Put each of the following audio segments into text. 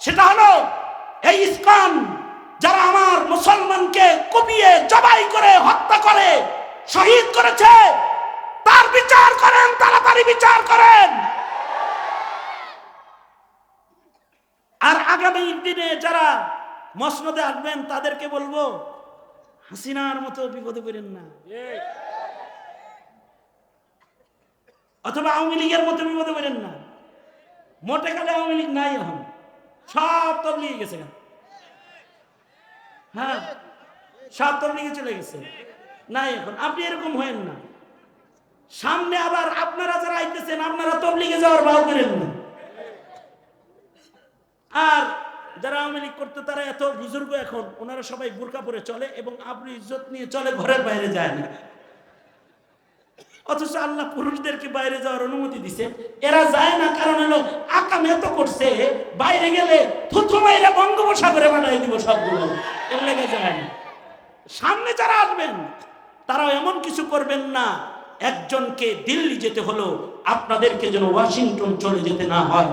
সেটা হলো এই ইস্কন যারা আমার মুসলমানকে কুপিয়ে, জবাই করে, হত্যা করে, শহীদ করেছে, তার বিচার করেন, তাড়াতাড়ি বিচার করেন। আর আগামী দিনে যারা মসনদে আসবেন, তাদেরকে বলব, হাসিনার মতো বিপদে করেন না। অথবা আওয়ামী লীগের মতো বিপদে করেন না। মোটে কালে আওয়ামী লীগ নাই এখন। সব তবলিগে গেছে হ্যাঁ সব তবলিগে চলে গেছে। নাই এখন, আপনি এরকম হয়েন না। সামনে আবার আপনারা যারা আইতেছেন, আপনারা তবলিগে যাওয়ার ভাও করেন না। আর যারা আওয়ামী লীগ করতে, তারা এত বুজুর্গ এখন, ওনারা সবাই বোরকা পরে চলে এবং আপনি ইজ্জত নিয়ে চলে, ঘরের বাইরে যায় না। অথচ আল্লাহ পুরুষদেরকে বাইরে যাওয়ার অনুমতি দিছে। এরা যায় না, কারণ হলো আকাম এত করছে, বাইরে গেলে থুথু মাইরে বঙ্গোপসাগরে বানাই দিব সবগুলো। এর লেগে যায় না। সামনে যারা আসবেন, তারাও এমন কিছু করবেন না। একজনকে দিল্লি যেতে হলো, আপনাদেরকে যেন ওয়াশিংটন চলে যেতে না হয়।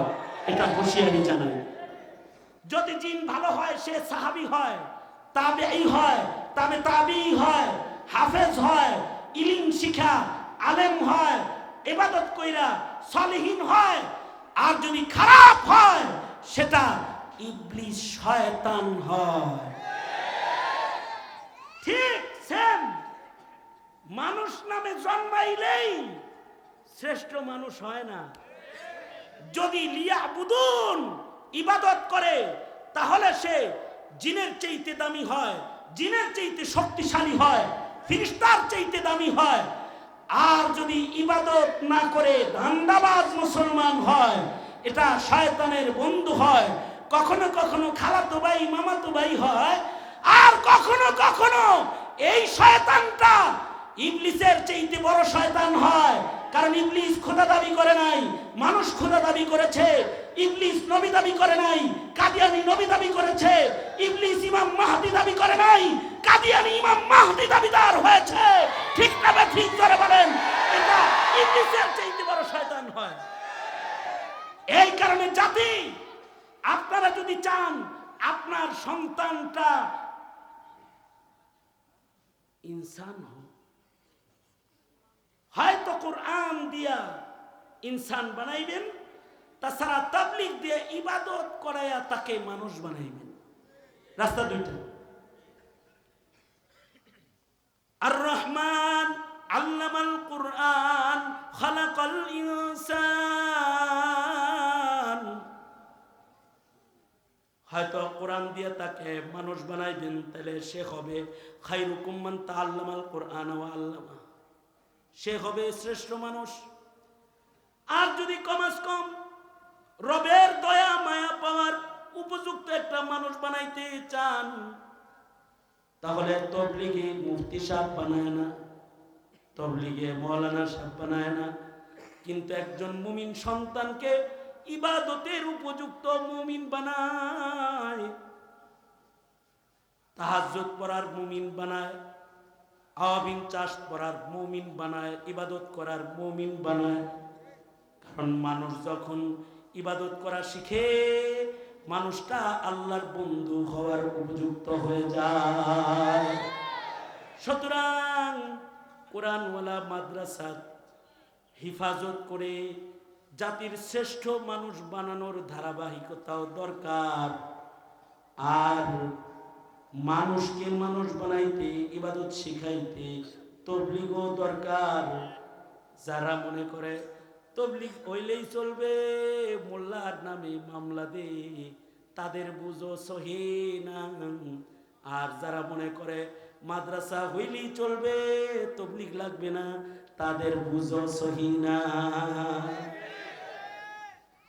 এটা হুঁশিয়ারি জানাই। যদি জিন ভালো হয়, সে সাহাবি হয় তাবেই হয়, তবে তাবি হয়, হাফেজ হয়, ইলিম শিখা আলেম হয় এবাদত কইরা সলিহীন হয়, আর যদি খারাপ হয়, সেটা ইবলিস শয়তান হয়। ঠিক সেম, মানুষ নামে জন্মাইলেই শ্রেষ্ঠ মানুষ হয় না। যদি লিয়া বুদুন ইবাদত করে, তাহলে সে জিনের চাইতে দামি হয়, জিনের চাইতে শক্তিশালী হয়, ফিরিস্তার চাইতে দামি হয় আর যদি ইবাদত না করে ধান্দাবাজ মুসলমান হয়, এটা শয়তানের বন্ধু হয়, কখনো কখনো খালাতো ভাই, মামাতো ভাই হয়, আর কখনো কখনো এই শয়তানটা ইবলিসের চাইতে বড় শয়তান হয়। কারণ ইবলিস খোদা দাবি করে নাই, মানুষ খোদা দাবি করেছে ইবলিস নবী দাবি করে নাই, কাদিয়ানি নবী দাবি করেছে, ইবলিস ইমাম মাহদি দাবি করে নাই, কাদিয়ানি ইমাম মাহদি দাবিদার হয়েছে। ঠিক না ঠিক করে বলেন, এটা ইবলিসের চাইতে বড় শয়তান হয়। এই কারণে জাতি, আপনারা যদি চান আপনার সন্তানটা ইনসান হোক, হয়তো কোরআন দিয়া ইনসান বানাইবেন তাছাড়া তাবলিগ দিয়ে ইবাদত করাইয়া তাকে মানুষ বানাইবেন। রাস্তা দুইটা। আর রহমান আল্লামাল কোরআন খালাকাল ইনসান। হয়তো কোরআন দিয়ে তাকে মানুষ বানাইবেন, তাহলে সে হবে খাইরুকুম্মান তা আল্লামাল কোরআন ও আল্লামা। সে হবে শ্রেষ্ঠ মানুষ। আর যদি কমাস কম রবের দয়া, মায়া পাওয়ার উপযুক্ত একটা মানুষ বানাইতে চান, তাহলে তবলিগে মুফতি সাহ বানায় না, তবলিগে মৌলানা সাহ বানায় না। কিন্তু একজন মুমিন সন্তানকে ইবাদতের উপযুক্ত মুমিন বানায়, তাহাজ্জুদ পড়ার মুমিন বানায়, আওয়াবিন চাষ করার মুমিন বানায়, ইবাদত করার মমিন বানায়। কারণ মানুষ যখন ইবাদত করা শিখে মানুষটা আল্লাহর বন্ধু হওয়ার উপযুক্ত হয়ে যায়। সুতরাং কোরআনওয়ালা মাদ্রাসা হিফাজত করে জাতির শ্রেষ্ঠ মানুষ বানানোর ধারাবাহিকতাও দরকার। আর মানুষকে মানুষ বানাইতে, ইবাদত শিখাইতে তবলিগও দরকার। যারা মনে করে তবলিগ হইলেই চলবে, মোল্লার নামে মামলা দে, তাদের বুঝো সহি আর যারা মনে করে মাদ্রাসা হইলেই চলবে, তবলিগ লাগবে না, তাদের বুঝো সহি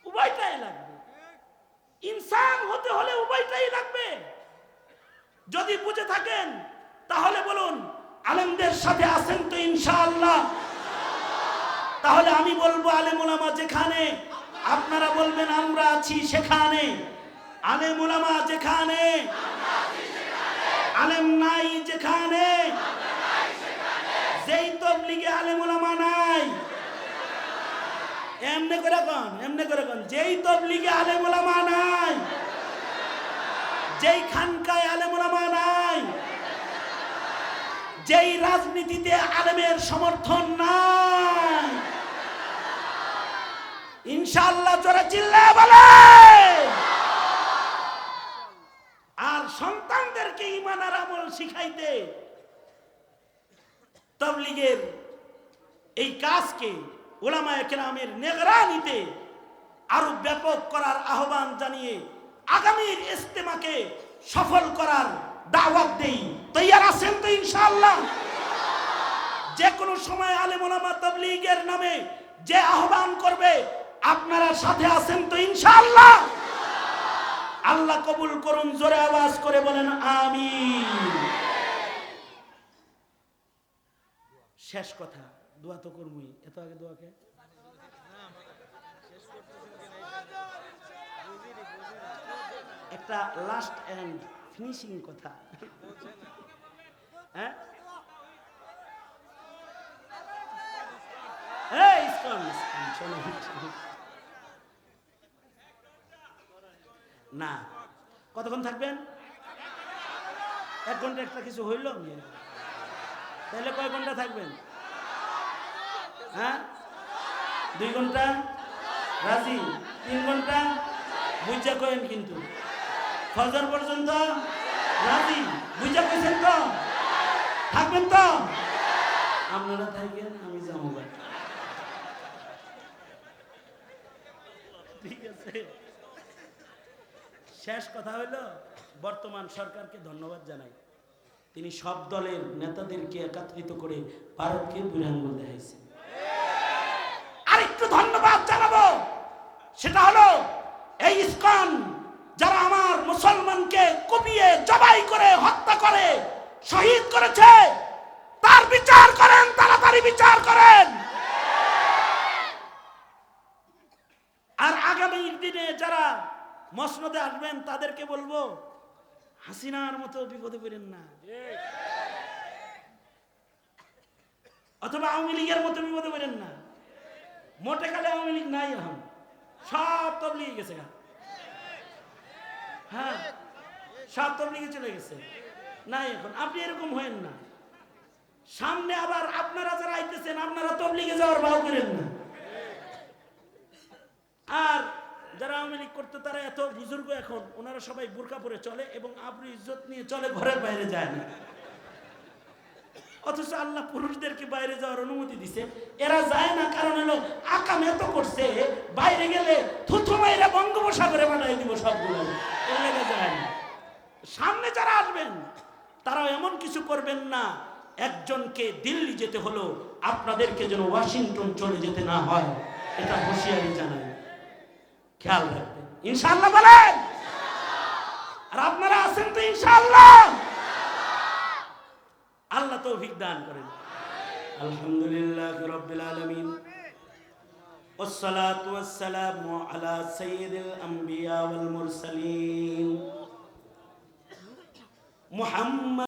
উভয়টাই লাগবে। ইনসান হতে হলে উভয়টাই লাগবে। যদি বুঝে থাকেন, তাহলে বলুন, আলেমদের সাথে আছেন তো ইনশাআল্লাহ। তাহলে আমি বলব আলেমুলামা যেখানে, আপনারা বলবেন আমরা আছি সেখানে। আলেমুলামা যেখানে, আলেম নাই যেখানে। যেই তবলিগে আলেমুলামা নাই। এমনে করে কন, এমনে করে কন, যেই তবলিগে আলেমুলামা নাই। যেই খানকায় আলেমোলামা নাই। যেই রাজনীতিতে আলেমের সমর্থন নাই। ইনশাআল্লাহ জোরে চিল্লা বলে আর সন্তানদেরকে ইমান আর আমল শিখাইতে তবলিগের এই কাজকে ওলামায়ে কেরামের নেগরানিতে আরও ব্যাপক করার আহ্বান জানিয়ে আগামীর ইস্তেমাকে সফল করার দাওয়াত দেই। তৈয়ার আছেন তো ইনশাআল্লাহ? যে কোনো সময় আলেম ওলামা তবলিগের নামে যে আহ্বান করবে আপনারা সাথে আছেন তো ইনশাআল্লাহ। আল্লাহ কবুল করুন, জোরে আওয়াজ করে বলেন আমি শেষ কথা, দোয়া তো করবই। এত আগে দোয়াকে একটা লাস্ট এন্ড ফিনিশিং কথা। হ্যাঁ এই ইসকন, ইসকন, শোনো, শোনো। না। কতক্ষণ থাকবেন? এক ঘণ্টা একটা কিছু হইল? তাহলে কয় ঘণ্টা থাকবেন? হ্যাঁ? দুই ঘণ্টা? রাজি? তিন ঘণ্টা? বুঝা কয়েন কিন্তু। ফজর পর্যন্ত? রাজি? বুঝা কইছেন তো? থাকবেন তো? আপনারা থাকবেন আমি যাব। ঠিক আছে। শেষ কথা হলো, বর্তমান সরকারকে ধন্যবাদ জানাই। তিনি সব দলের নেতাদেরকে একত্রিত করে ভারতকে দুই আঙ্গুল দেখাইছে। আরেকটু ধন্যবাদ জানাব, সেটা হলো এই ইসকন যারা আমার মুসলমানকে কুপিয়ে, জবাই করে, হত্যা করে, শহীদ করেছে, তার বিচার করেন, তাড়াতাড়ি বিচার করেন। আগামী দিনে যারা মসনদে আসবেন, তাদেরকে বলব, হাসিনার মতো বিপদে পড়েন না। অথবা আওয়ামী লীগের মতো বিপদে পড়েন না। মোটে কালে আওয়ামী লীগ নাই এখন। সব তবলিগে গেছে হ্যাঁ সব তবলিগে চলে গেছে। নাই এখন। আপনি এরকম হয়েন না। সামনে আবার আপনারা যারা আইতেছেন, আপনারা তবলিগে যাওয়ার ভাও করেন না। আর যারা আওয়ামী লীগ করতে, তারা এত বুজুর্গ এখন। ওনারা সবাই বোরকা পরে চলে এবং আপনি ইজ্জত নিয়ে চলে, ঘরের বাইরে যায় না। অথচ আল্লাহ পুরুষদেরকে বাইরে যাওয়ার অনুমতি দিছে। এরা যায় না, কারণ হলো আকাম এত করছে, বাইরে গেলে থুথু মাইরা বঙ্গোপসাগরে বানাই দিব সবগুলো। এর লেগে যায় না। সামনে যারা আসবেন, তারাও এমন কিছু করবেন না। একজনকে দিল্লি যেতে হলো, আপনাদেরকে যেন ওয়াশিংটন চলে যেতে না হয়। এটা হুঁশিয়ারি জানাই। খেয়াল রাখবেন ইনশাআল্লাহ বলেন আর আপনারা আছেন তো ইনশাআল্লাহ আল্লাহ তৌফিক দান করেন আলহামদুলিল্লাহ রাব্বিল আলামিন والصلاة والسلام على سيد الأنبياء والمرسلين محمد